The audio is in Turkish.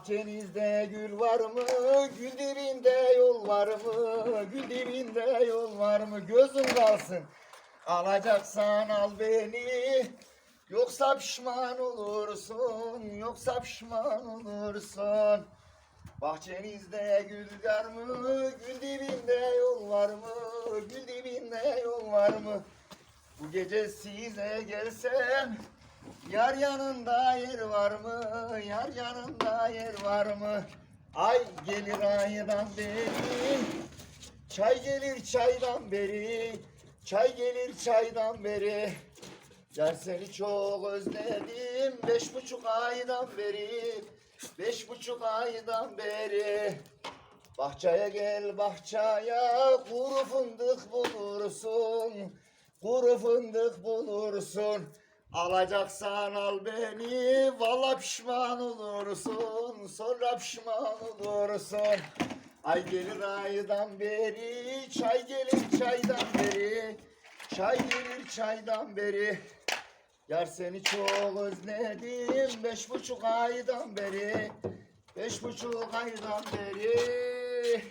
Bahçenizde gül var mı? Gül dibinde yol var mı? Gül dibinde yol var mı? Gözün kalsın. Alacaksan al beni. Yoksa pişman olursun. Yoksa pişman olursun. Bahçenizde gül var mı? Gül dibinde yol var mı? Gül dibinde yol var mı? Bu gece size gelsem Yar yanında yer var mı? Yar yanında yer var mı? Ay gelir aydan beri Çay gelir çaydan beri Çay gelir çaydan beri Yar seni çok özledim Beş buçuk aydan beri Beş buçuk aydan beri Bahçeye gel bahçeye Kuru fındık bulursun Kuru fındık bulursun Alacaksan al beni Valla pişman olursun Sonra pişman olursun. Ay gelir aydan beri Çay gelir çaydan beri Çay gelir çaydan beri. Yar seni çok özledim Beş buçuk aydan beri Beş buçuk aydan beri